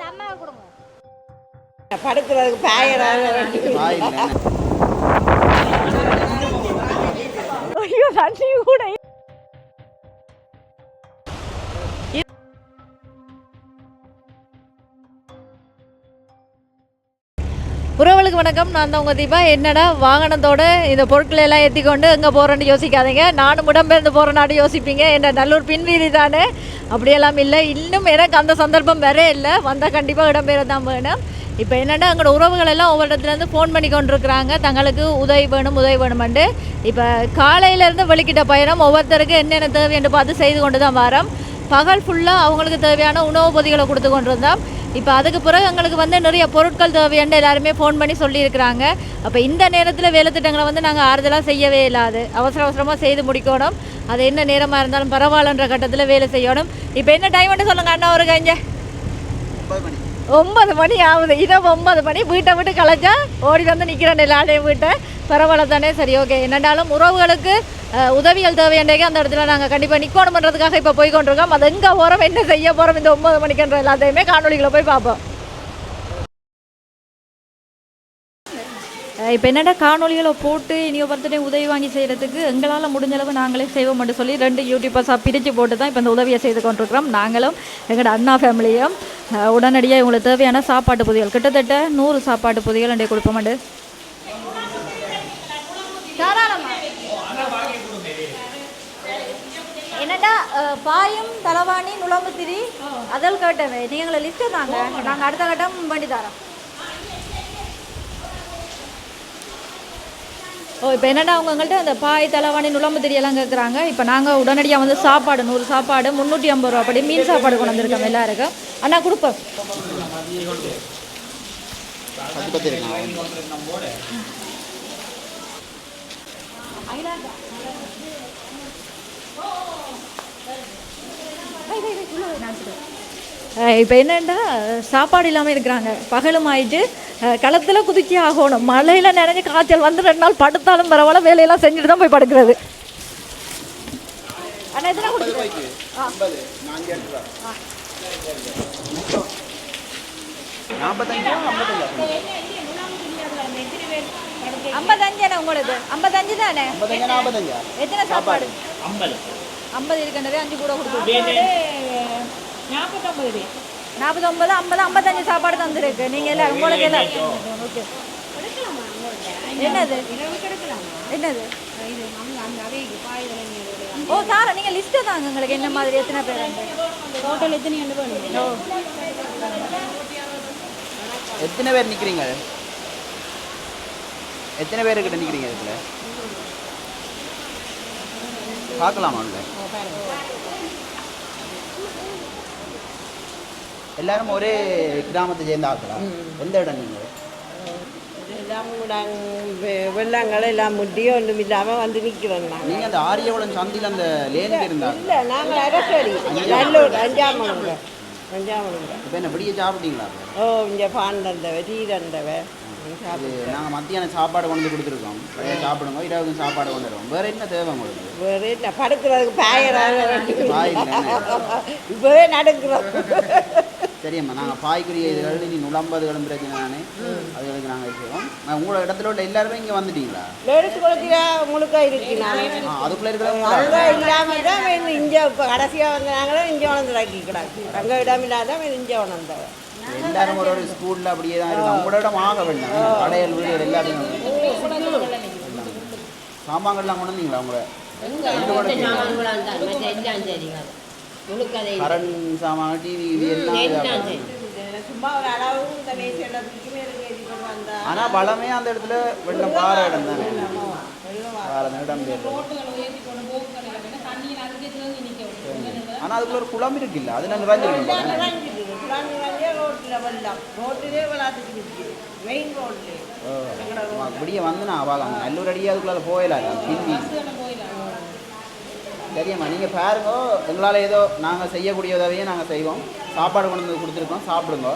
இந்த அம்மாவை கொடுங்க. படுக்கிறதுக்கு பாயிரம் ஐயோ தண்ணி கூட வணக்கம். நான் தான் உங்கள் தீபா. என்னடா வாகனத்தோட இந்த பொருட்களை எல்லாம் ஏற்றி கொண்டு எங்கே போகிறேன்னு யோசிக்காதீங்க. நானும் இடம்பெயர்ந்து போகிற நாடு யோசிப்பீங்க. என்ன நல்லூர் பின்வீதி தானே? அப்படியெல்லாம் இல்லை. இன்னும் எனக்கு அந்த சந்தர்ப்பம் வேறே இல்லை. வந்தால் கண்டிப்பாக இடம்பெயர தான் வேணும். இப்போ என்னென்னா எங்களோட உறவுகள் எல்லாம் ஒவ்வொரு இடத்துலேருந்து ஃபோன் பண்ணி கொண்டிருக்கிறாங்க. தங்களுக்கு உதவி வேணும் உதவி வேணுமெண்டு இப்போ காலையிலேருந்து வெளிக்கிட்ட பயணம். ஒவ்வொருத்தருக்கு என்னென்ன தேவைன்னு பார்த்து செய்து கொண்டு தான் வரோம். பகல் ஃபுல்லாக அவங்களுக்கு தேவையான உணவு பொதிகளை கொடுத்து கொண்டு இருந்தோம் இப்போ அதுக்கு பிறகு எங்களுக்கு வந்து நிறைய பொருட்கள் தேவைன்னு எல்லாருமே ஃபோன் பண்ணி சொல்லியிருக்கிறாங்க. அப்போ இந்த நேரத்தில் வேலை திட்டங்களை வந்து நாங்கள் ஆறுதலாக செய்யவே இல்லாது. அவசர அவசரமாக செய்து முடிக்கணும். அது என்ன நேரமாக இருந்தாலும் பரவாயில்லன்ற கட்டத்தில் வேலை செய்யணும். இப்போ என்ன டைம்னு சொல்லுங்கள் அண்ணா ஒரு கஞ்ச. ஒன்பது மணி. ஆகுது. இரவு ஒன்பது மணி. வீட்டை விட்டு கலைச்சா ஓடி வந்து நிற்கிறேன் எல்லாரையும் வீட்டை. பரவாயில்ல தானே சரி ஓகே என்னென்னாலும் உறவுகளுக்கு உதவிகள் தேவையண்டே அந்த இடத்துல நாங்கள் கண்டிப்பாக நிற்கணுமன்றதுக்காக இப்போ போய் கொண்டிருக்கோம் அது எங்கே போகிறோம் என்ன செய்ய போகிறோம் இந்த ஒம்பது மணிக்குன்ற எல்லாத்தையுமே காணொலிகளை போய் பார்ப்போம். இப்போ என்னடா காணொலிகளை போட்டு இனி பர்த்டே உதவி வாங்கி செய்கிறதுக்கு எங்களால் முடிஞ்ச அளவு நாங்களே செய்வோம் சொல்லி ரெண்டு யூடியூபர்ஸாக பிரித்து போட்டு தான் இப்போ இந்த உதவியை செய்து கொண்டிருக்கிறோம். நாங்களும் எங்களோட அண்ணா ஃபேமிலியும் உடனடியாக இவங்களுக்கு தேவையான சாப்பாட்டு பொதிகள் கிட்டத்தட்ட நூறு சாப்பாட்டு பொதிகள் அண்டை. கொடுப்போமாண்டு என்னடா பாயும் தலவாணி நுழம்புத்திரி அதில் கேட்டவே. நீங்களை லிஸ்ட்டு தாங்க நாங்கள் அடுத்த கட்டம் பண்ணி தரோம். ஓ இப்போ என்னடா அவங்க எங்கள்கிட்ட அந்த பாய் தலைவாணி நுழம்பு எல்லாம் கேட்குறாங்க இப்போ நாங்கள் உடனடியாக வந்து சாப்பாடு நூறு சாப்பாடு முந்நூற்றி ஐம்பது ரூபா அப்படி மீன் சாப்பாடு கொண்டு வந்திருக்கோம் எல்லாருக்கும் அண்ணா கொடுப்போம் இப்போ என்னென்னா சாப்பாடு இல்லாமல் இருக்கிறாங்க பகலும் ஆயிட்டு களத்தில் குதிச்சு ஆகணும் மழையில் நினைஞ்சு காய்ச்சல் வந்து ரெண்டு நாள் படுத்தாலும் பரவாயில்ல வேலையெல்லாம் செஞ்சுட்டு தான் போய் படுக்கிறது கொடுக்குறது ஐம்பத்தஞ்சு அண்ணா உங்களது ஐம்பத்தஞ்சு? தானே எத்தனை சாப்பாடு? ஐம்பது. இருக்கின்றது அஞ்சு கூட கொடுத்துருக்கோம் நாற்பத்தொம்பது ஐம்பது ஐம்பத்தஞ்சு சாப்பாடு தந்துருக்கு. நீங்கள் எல்லாம் உங்களுக்கு எல்லாம் ஓகே. என்னது? என்னது? ஓ சார் நீங்கள் லிஸ்ட்டு தாங்க உங்களுக்கு என்ன மாதிரி எத்தனை பேர்? டோட்டல் எத்தனை எத்தனை பேர் நிக்கிறீங்க? எத்தனை பேர் கிட்ட நிக்கிறீங்க இதுல? பார்க்கலாமா உள்ள? எல்லாரும் ஒரே கிராமத்தை சேர்ந்த ஆட்களா? எந்த இடம் நீங்க? எல்லாம் கூட வெள்ளங்கள் எல்லாம் முட்டியும் ஒன்றும் இல்லாமல் வந்து நிற்கிறோம் நாங்கள் நீங்க அந்த ஆரியவளன் சந்தியில் அந்த லேனுக்கு இருந்தாங்க இல்லை நாங்கள் அரசடி நல்லூர் அஞ்சாமலுங்க. அஞ்சாமலுங்க. இப்போ என்ன விடிய சாப்பிட்டீங்களா? ஓ இங்கே பான் தந்தவ டீ தந்தவ. நாங்கள் மத்தியானம் சாப்பாடு கொண்டு வந்து கொடுத்துருக்கோம். சாப்பிடுங்க இரவு சாப்பாடு கொண்டு வருவோம். வேற என்ன தேவை உங்களுக்கு? வேறு என்ன? படுக்கிறதுக்கு பாயிரம். இப்போவே நடக்கிறோம் சரியம்மா நாங்கள் பாய்க்குரிய இதுகள் இனி நுழம்பதுகளும் பிரச்சனை தானே? அதுகளுக்கு நாங்கள் நான் உங்களோட இடத்துல உள்ள எல்லாருமே இங்கே வந்துட்டீங்களா? லேடிஸ் குளத்தில் முழுக்க இருக்கு நான் ஆ அதுக்குள்ளே இருக்கிறவங்க அங்கே இல்லாமல் தான் இங்கே இப்போ கடைசியாக வந்து நாங்களும் இங்கே உணர்ந்து கிடாக்கு. அங்கே இடம் இல்லாத இங்கே உணர்ந்தவ எல்லாரும் ஒரு ஒரு ஸ்கூலில் அப்படியே தான் இருக்கும் இடம் ஆக வேண்டாம். கடையல் வீடுகள் எல்லாத்தையும். சாமான்கள்லாம் கொண்டு வந்தீங்களா கரண்ட் சாமான் டிவி எல்லாம் ஆனால் பலமே அந்த இடத்துல வெள்ளம் பாற இடம் தானே. பாறை. இடம் பேர். ஆனால் அதுக்குள்ள ஒரு குளம் இருக்குல்ல. அது நான் ரோட்டில் வெள்ளம் ரோட்டிலே விளாட்டுக்கு நிற்கிது மெயின் ரோட்லேயே அப்படியே வந்து நான் பார்க்கலாம் நல்லூர் அடியே அதுக்குள்ளால போயிடலாம் ஹிந்தி சரியம்மா நீங்கள் பாருங்க எங்களால் ஏதோ நாங்கள் செய்யக்கூடிய உதவியை நாங்கள் செய்வோம் சாப்பாடு கொண்டு வந்து கொடுத்துருக்கோம் சாப்பிடுங்க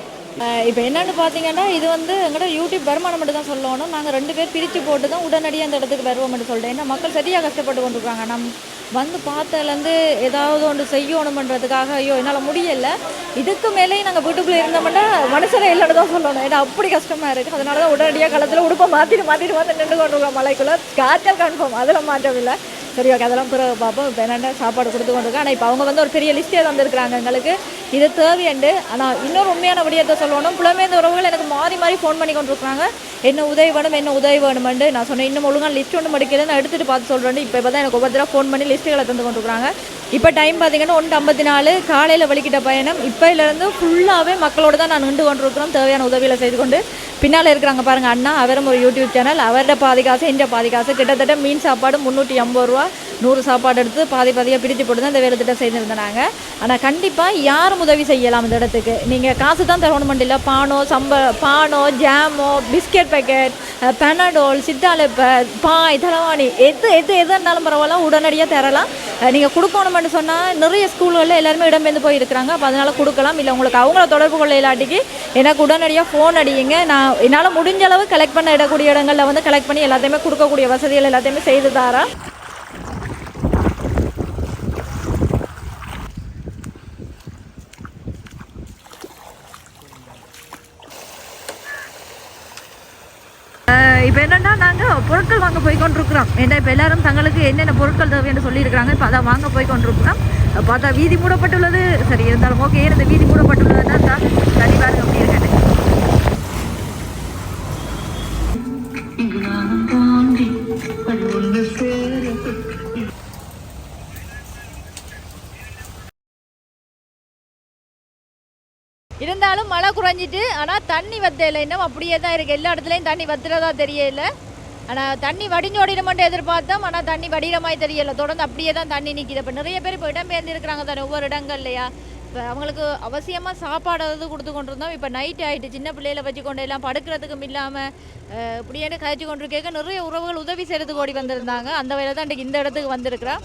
இப்போ என்னன்னு பார்த்தீங்கன்னா இது வந்து எங்களோட யூடியூப் வருமானம் மட்டும் தான் சொல்லணும் நாங்கள் ரெண்டு பேர் பிரித்து போட்டு தான் உடனடியாக அந்த இடத்துக்கு வருவோம் மட்டும் சொல்லிட்டேன் ஏன்னா மக்கள் சரியாக கஷ்டப்பட்டு கொண்டிருக்காங்க நம் வந்து பார்த்ததுலேருந்து ஏதாவது ஒன்று செய்யணுமன்றதுக்காக ஐயோ என்னால் முடியலை. இதுக்கு மேலேயும் நாங்கள் வீட்டுக்குள்ளே இருந்தோம்னா மனுஷரே இல்லைன்னு தான் சொல்லணும். ஏன்னா அப்படி கஷ்டமாக இருக்குது அதனால தான் உடனடியாக காலத்தில் உடுப்பை மாற்றிட்டு மாற்றிட்டு மாற்றி நின்று கொண்டிருக்கோம் மலைக்குள்ளே. காய்ச்சல் கன்ஃபார்ம் அதில் மாற்றம் இல்லை சரி ஓகே அதெல்லாம் பிறகு பார்ப்போம். இப்போ என்னென்ன சாப்பாடு கொடுத்து கொண்டிருக்கோம் ஆனால் இப்போ அவங்க வந்து ஒரு பெரிய லிஸ்ட்டே தந்துருக்குறாங்க எங்களுக்கு. இது தேவையண்டு ஆனால் இன்னொரு உண்மையான விடயத்தை சொல்லணும். புலமேந்த உறவுகள் எனக்கு மாறி மாறி ஃபோன் பண்ணி கொண்டிருக்காங்க என்ன உதவி வேணும் என்ன உதவி வேணுமெண்டு நான் சொன்னேன் இன்னும் ஒழுங்காக லிஸ்ட் ஒன்று முடிக்கிறது நான் எடுத்துகிட்டு பார்த்து சொல்கிறேன் இப்போ இப்போ தான் எனக்கு ஒவ்வொருத்தராக ஃபோன் பண்ணி லிஸ்ட்டுகளை தந்து கொண்டிருக்காங்க இப்போ டைம் பார்த்தீங்கன்னா ஒன்று ஐம்பத்தி நாலு காலையில் வலிக்கிட்ட பயணம். இப்போலேருந்து ஃபுல்லாகவே மக்களோட தான் நான் நின்று கொண்டிருக்கிறோம். தேவையான உதவிகளை செய்து கொண்டு. பின்னால் இருக்கிறாங்க பாருங்கள் அண்ணா அவரும் ஒரு யூடியூப் சேனல் அவரோட பாதி காசு இந்த பாதி காசு கிட்டத்தட்ட மீன் சாப்பாடு முந்நூற்றி ஐம்பது ரூபா நூறு சாப்பாடு எடுத்து பாதி பாதியாக பிரித்து போட்டு தான் இந்த வேலை திட்டம் செய்திருந்தாங்க. ஆனால் கண்டிப்பாக யாரும் உதவி செய்யலாம் இந்த இடத்துக்கு. நீங்கள் காசு தான் தரணும் இல்லை பானோ சம்ப பானோ ஜாமோ பிஸ்கெட் பேக்கெட் பெனடோல் சித்தாலப்பை பாய் தலவாணி எது எது எது இருந்தாலும் பரவாயில்ல உடனடியாக தரலாம். நீங்கள் கொடுக்கணும்னு சொன்னால் நிறைய ஸ்கூல்களில் எல்லாருமே இடம்பெயர்ந்து போயிருக்கிறாங்க. அப்போ அதனால் கொடுக்கலாம். இல்லை உங்களுக்கு அவங்கள தொடர்பு கொள்ள இல்லாட்டிக்கு எனக்கு உடனடியாக ஃபோன் அடியுங்க. நான் என்னால் முடிஞ்ச அளவு கலெக்ட் பண்ண இடக்கூடிய இடங்களில் வந்து கலெக்ட் பண்ணி எல்லாத்தையுமே கொடுக்கக்கூடிய வசதிகள் எல்லாத்தையுமே செய்து தரேன் இப்போ என்னென்னா நாங்கள் பொருட்கள் வாங்க போய் கொண்டிருக்கிறோம் ஏன்னா இப்போ எல்லாரும் தங்களுக்கு என்னென்ன பொருட்கள் தேவைன்னு சொல்லியிருக்கிறாங்க. இப்போ அதை வாங்க போய் கொண்டிருக்கிறோம் பார்த்தா வீதி மூடப்பட்டுள்ளது. சரி இருந்தாலும் ஓகே இந்த வீதி மூடப்பட்டுள்ளதுன்னா தான் சரி பாருங்க அப்படி இருந்தாலும் மழை குறைஞ்சிட்டு ஆனால் தண்ணி வத்தையில இன்னும் அப்படியே தான் இருக்குது எல்லா இடத்துலையும் தண்ணி வத்துறதா தெரியல. ஆனால் தண்ணி வடிஞ்சோடிட மட்டும் எதிர்பார்த்தோம். ஆனால் தண்ணி வடிகிற மாதிரி தெரியல. தொடர்ந்து அப்படியே தான் தண்ணி நிற்கிது இப்போ நிறைய பேர் இப்போ இடம்பெயர்ந்து இருக்கிறாங்க தானே ஒவ்வொரு இடங்கள்லையா? இப்போ அவங்களுக்கு அவசியமாக சாப்பாடு அது கொடுத்து கொண்டிருந்தோம். இப்போ நைட் ஆகிட்டு சின்ன பிள்ளையில வச்சு கொண்டு எல்லாம் படுக்கிறதுக்கும் இல்லாமல் இப்படியே கழிச்சு கொண்டு கேட்க நிறைய உறவுகள் உதவி செய்கிறதுக்கு ஓடி வந்திருந்தாங்க. அந்த வகையில் தான் இன்றைக்கி இந்த இடத்துக்கு வந்திருக்கிறோம்.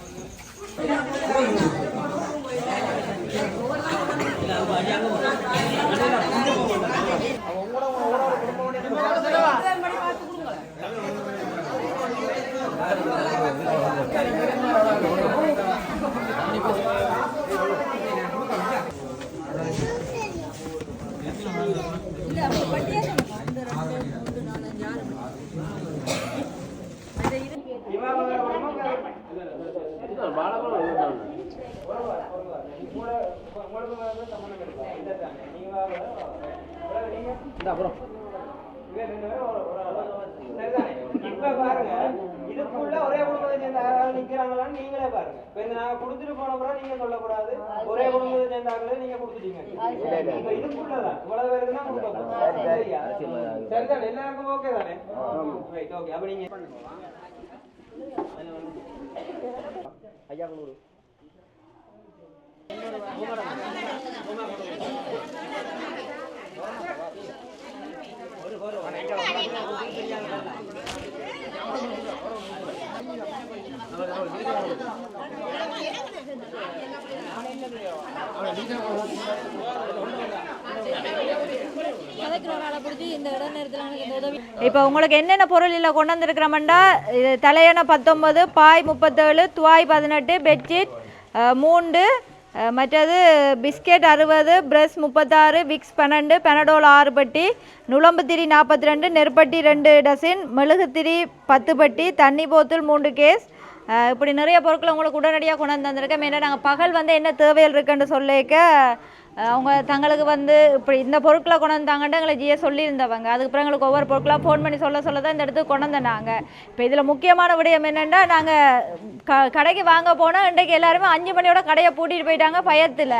இப்ப பாருங்க இதுக்குள்ள ஒரே குடும்பத்தை சேர்ந்த யாராவது நிக்கிறாங்களான்னு நீங்களே பாருங்க இப்ப இந்த நாங்க குடுத்துட்டு போன பிறகு நீங்க சொல்லக்கூடாது ஒரே குடும்பத்தை சேர்ந்தாங்களே நீங்க குடுத்துட்டீங்க இப்ப இதுக்குள்ளதான் இவ்வளவு பேருக்கு தான் கொடுக்க போறோம். சரியா எல்லாருக்கும் ஓகே தானே ரைட் ஓகே அப்ப நீங்க ஐயா குளூர் இப்போ உங்களுக்கு என்னென்ன பொருள் இல்லை கொண்டு வந்திருக்கிறோம்டா இது தலையணை பத்தொம்பது பாய் முப்பத்தேழு துவாய் பதினெட்டு பெட்ஷீட் மூண்டு மற்றது பிஸ்கெட் அறுபது ப்ரஷ் முப்பத்தாறு விக்ஸ் பன்னெண்டு பெனடோல் ஆறு பட்டி நுழம்புத்திரி நாற்பத்தி ரெண்டு நெருப்பட்டி ரெண்டு டசின் மெழுகுத்திரி பத்து பட்டி தண்ணி போத்தல் மூன்று கேஸ். இப்படி நிறைய பொருட்களை உங்களுக்கு உடனடியாக கொண்டு வந்து வந்திருக்கேன் ஏன்னா நாங்கள் பகல் வந்து என்ன தேவைகள் இருக்குன்னு சொல்லிக்க அவங்க தங்களுக்கு வந்து இப்படி இந்த பொருட்களை கொண்டு வந்தாங்கன்ட்டு எங்களை ஜிஏ சொல்லியிருந்தவங்க. அதுக்கப்புறம் எங்களுக்கு ஒவ்வொரு பொருட்களாக ஃபோன் பண்ணி சொல்ல சொல்ல தான் இந்த இடத்துக்கு கொண்டு வந்தாங்க இப்போ இதில் முக்கியமான விடயம் என்னென்னா நாங்கள் க கடைக்கு வாங்க போனால் இன்றைக்கு எல்லாருமே அஞ்சு மணியோட கடையை பூட்டிட்டு போயிட்டாங்க பயத்தில்.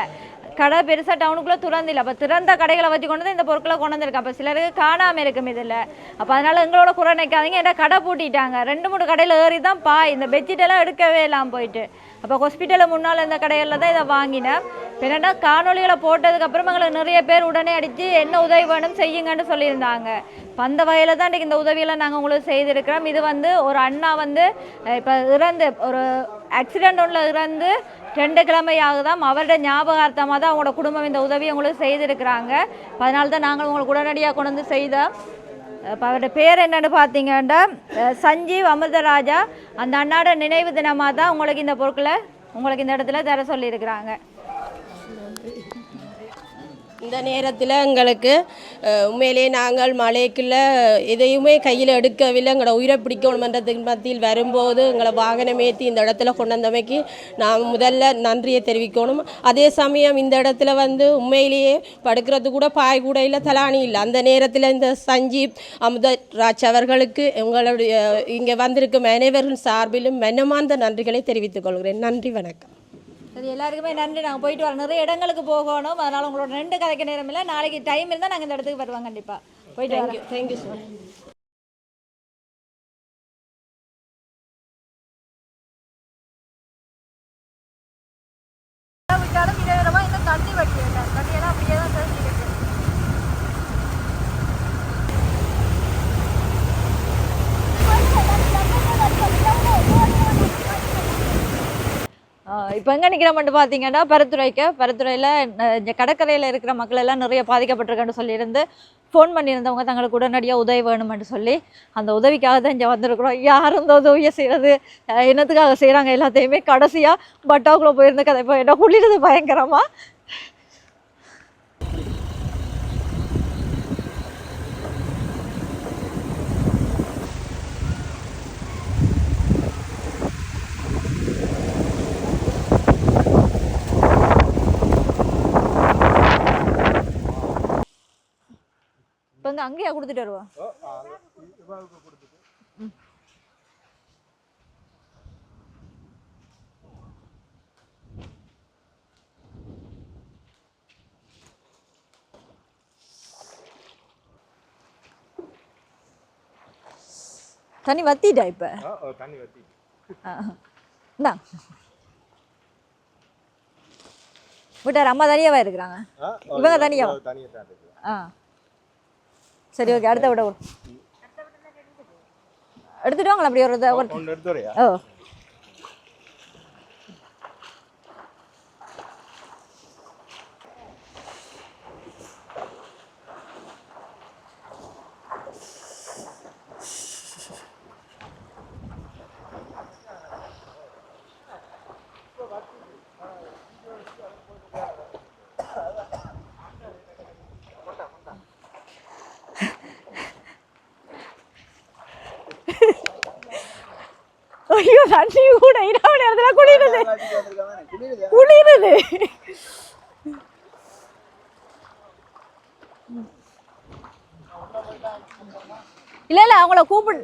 கடை பெருசாக டவுனுக்குள்ளே திறந்தில்ல. அப்போ திறந்த கடைகளை வச்சு கொண்டு வந்து இந்த பொருட்களை கொண்டு வந்திருக்கு. அப்போ சிலருக்கு காணாமல் இருக்கும் இதில். அப்போ அதனால் எங்களோட குறை நினைக்காதீங்க. ஏன்னா கடை பூட்டிட்டாங்க. ரெண்டு மூணு கடையில் ஏறி தான் பா இந்த பெட்ஷீட்டெல்லாம் எடுக்கவே இல்லாமல் போயிட்டு. அப்போ ஹாஸ்பிட்டலில் முன்னால் இந்த கடைகளில் தான் இதை வாங்கினேன். என்னென்னா காணொலிகளை போட்டதுக்கப்புறம் எங்களுக்கு நிறைய பேர் உடனே அடித்து என்ன உதவி வேணும் செய்யுங்கன்னு சொல்லியிருந்தாங்க. இப்போ அந்த வகையில் தான் இன்றைக்கி இந்த உதவியெல்லாம் நாங்கள் உங்களுக்கு செய்திருக்கிறோம். இது வந்து ஒரு அண்ணா வந்து இப்போ இறந்து ஒரு ஆக்சிடென்ட் ஒன்றில் இறந்து ரெண்டு கிழமையாக தான் அவரோட ஞாபகார்த்தமாக தான் அவங்களோட குடும்பம் இந்த உதவி உங்களுக்கு செய்திருக்கிறாங்க. அதனால தான் நாங்கள் உங்களுக்கு உடனடியாக கொண்டு வந்து செய்தோம். இப்போ அவரோட பேர் என்னென்னு பார்த்தீங்கன்னா சஞ்சீவ் அமிர்தராஜா. அந்த அண்ணாட நினைவு தினமாக தான் உங்களுக்கு இந்த பொருட்களை உங்களுக்கு இந்த இடத்துல தர சொல்லியிருக்கிறாங்க. இந்த நேரத்தில் எங்களுக்கு உண்மையிலே உண்மையிலேயே நாங்கள் மழைக்குள்ள எதையுமே கையில் எடுக்கவில்லை. எங்களை உயிரை பிடிக்கணுமன்றதுக்கு மத்தியில் வரும்போது எங்களை வாகனம் ஏற்றி இந்த இடத்துல கொண்டு வந்தமைக்கு நான் முதல்ல நன்றியை தெரிவிக்கணும். அதே சமயம் இந்த இடத்துல வந்து உண்மையிலேயே படுக்கிறது கூட பாய் கூட இல்லை தலாணி இல்லை. அந்த நேரத்தில் இந்த சஞ்சீப் அமுதராஜ் அவர்களுக்கு எங்களுடைய இங்கே வந்திருக்கும் அனைவர்கள் சார்பிலும் மனமார்ந்த நன்றிகளை தெரிவித்துக் கொள்கிறேன். நன்றி வணக்கம். சரி எல்லாருக்குமே நன்றி. நாங்கள் போயிட்டு வரோம் நிறைய இடங்களுக்கு போகணும். அதனால் உங்களோட ரெண்டு கதைக்க நேரம் இல்லை. நாளைக்கு டைம் இருந்தால் நாங்கள் இந்த இடத்துக்கு வருவோம் கண்டிப்பாக போயிட்டு வரோம் தேங்க்யூ தேங்க்யூ ஸோ மச் விட்டாலும் இதே இன்னும் தண்ணி வடியல தண்ணியெல்லாம் அப்படியே தான் தெரிஞ்சுக்கிட்டு இப்போ எங்கே நிற்கிறோம்னு பார்த்தீங்கன்னா பரத்துறைக்கு பருத்துறையில் கடற்கரையில் இருக்கிற மக்கள் எல்லாம் நிறைய பாதிக்கப்பட்டிருக்கேன்னு சொல்லியிருந்து ஃபோன் பண்ணியிருந்தவங்க தங்களுக்கு உடனடியாக உதவி வேணுமென்று சொல்லி அந்த உதவிக்காக தான் இங்கே வந்திருக்கிறோம். யார் இந்த உதவியை செய்கிறது என்னத்துக்காக செய்கிறாங்க எல்லாத்தையுமே கடைசியாக பட்டாவுக்குள்ளே போயிருந்த கதை. இப்போ என்ன குளிருது பயங்கரமாக இப்போ இங்கே அங்கேயா கொடுத்துட்டு வருவா. தண்ணி வத்திட்டா இப்போ? தண்ணி வத்தி. விட்டார் அம்மா தனியாவா இருக்கிறாங்க? இவங்க தனியாவா? தனியாக தான் சரி ஓகே அடுத்த விட எடுத்துட்டு வாங்களா அப்படி ஒரு ஓ. ஐயோ தண்ணி கூட இரவு நேரத்துல குளிருது. குளிருது. இல்ல இல்ல அவங்கள கூப்பிடு.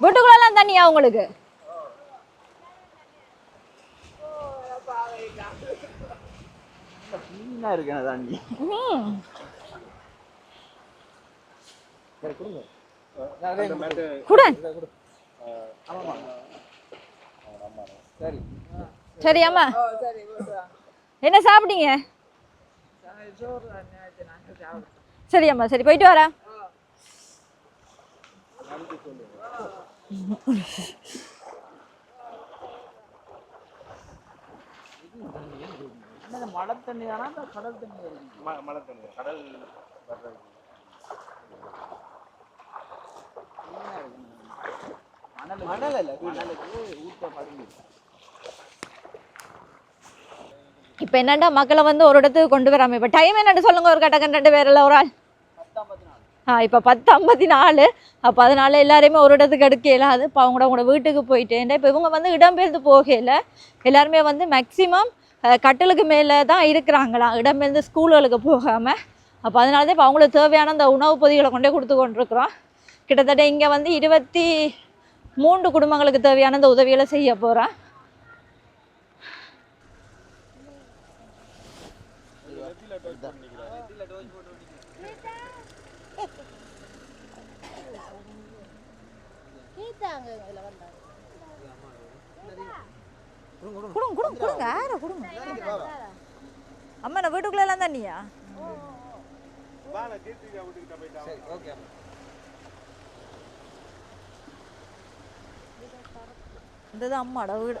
வீட்டுக்குள்ளலாம் தண்ணியா உங்களுக்கு? என்ன சரி சரி அம்மா என்ன சாப்பிட்டீங்க? சரி அம்மா சரி போயிட்டு வரேன் மழை தண்ணி தானா கடல் தண்ணி மழை தண்ணி கடல் வர்றது. மணல் இல்லை மணலுக்கு இப்போ என்னண்டா மக்களை வந்து ஒரு இடத்துக்கு கொண்டு வராம இப்போ டைம் என்னன்னு சொல்லுங்க ஒரு கட்டக்கன் ரெண்டு பேரில் ஒரு ஆள். ஆ இப்போ பத்து ஐம்பத்தி நாலு அப்போ அதனால எல்லாரையுமே ஒரு இடத்துக்கு எடுக்க இயலாது. இப்போ அவங்களோட அவங்களோட வீட்டுக்கு போயிட்டேன் இப்போ இவங்க வந்து இடம்பெயர்ந்து போகையில் எல்லாருமே வந்து மேக்ஸிமம் அஹ், கட்டிலுக்கு மேலே தான் இருக்கிறாங்களாம் இடமிருந்து ஸ்கூல்களுக்கு போகாமல் அப்போ அதனால தான் இப்போ அவங்களுக்கு தேவையான அந்த உணவுப் பொதிகளை கொண்டே கொடுத்து கொண்டிருக்கிறோம். கிட்டத்தட்ட இங்கே வந்து இருபத்தி மூன்று குடும்பங்களுக்கு தேவையான அந்த உதவிகளை செய்ய போகிறேன் கொடுங்க கொடுங்க கொடுங்க. யாரை கொடுங்க. அம்மா நான் வீட்டுக்குள்ள எல்லாம் தண்ணியா? சரி ஓகே ഇത് നമ്മുടെ വീട്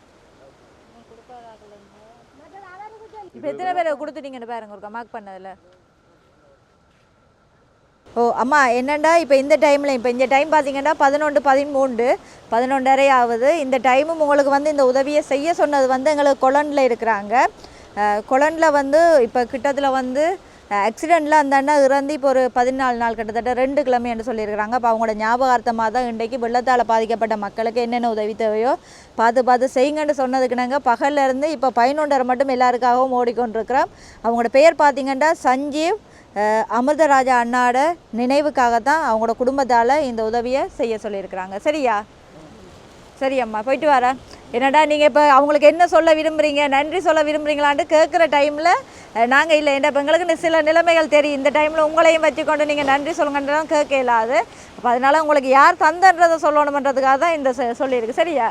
இப்போ எத்தனை பேர் கொடுத்துட்டீங்கன்னு பாருங்க ஒரு மார்க் பண்ணதில். ஓ அம்மா என்னண்டா இப்போ இந்த டைமில் இப்போ இந்த டைம் பார்த்தீங்கன்னா பதினொன்று பதிமூன்று பதினொன்றரை ஆகுது. இந்த டைமும் உங்களுக்கு வந்து இந்த உதவியை செய்ய சொன்னது வந்து எங்களுக்கு கொலனில் இருக்கிறாங்க. கொலனில் வந்து இப்போ கிட்டத்தில் வந்து ஆக்சிடெண்ட்டில் அந்த அண்ணா இறந்து இப்போ ஒரு பதினாலு நாள் கிட்டத்தட்ட ரெண்டு கிழமை என்று சொல்லியிருக்கிறாங்க. அப்போ அவங்களோட ஞாபகார்த்தமாக தான் இன்றைக்கு வெள்ளத்தால் பாதிக்கப்பட்ட மக்களுக்கு என்னென்ன உதவி தேவையோ பார்த்து பார்த்து செய்யுங்கன்னு சொன்னதுக்குனாங்க பகல்லேருந்து இருந்து இப்போ பதினொன்றரை மட்டும் எல்லாருக்காகவும் ஓடிக்கொண்டிருக்கிறோம். அவங்களோட பெயர் பார்த்தீங்கன்னா சஞ்சீவ் அமிர்தராஜா அண்ணாட நினைவுக்காக தான் அவங்களோட குடும்பத்தால் இந்த உதவியை செய்ய சொல்லியிருக்கிறாங்க. சரியா? சரி அம்மா போயிட்டு வரேன். என்னடா நீங்கள் இப்போ அவங்களுக்கு என்ன சொல்ல விரும்புகிறீங்க நன்றி சொல்ல விரும்புகிறீங்களான்ட்டு கேட்குற டைமில் நாங்கள் இல்லை. என்ன இப்போ எங்களுக்கு சில நிலைமைகள் தெரியும் இந்த டைமில் உங்களையும் வச்சுக்கொண்டு நீங்கள் நன்றி சொல்லுங்கன்றதும் கேட்க இல்லாது அப்போ அதனால் உங்களுக்கு யார் தந்தன்றதை சொல்லணுமன்றதுக்காக தான் இந்த சொல்லியிருக்கு. சரியா?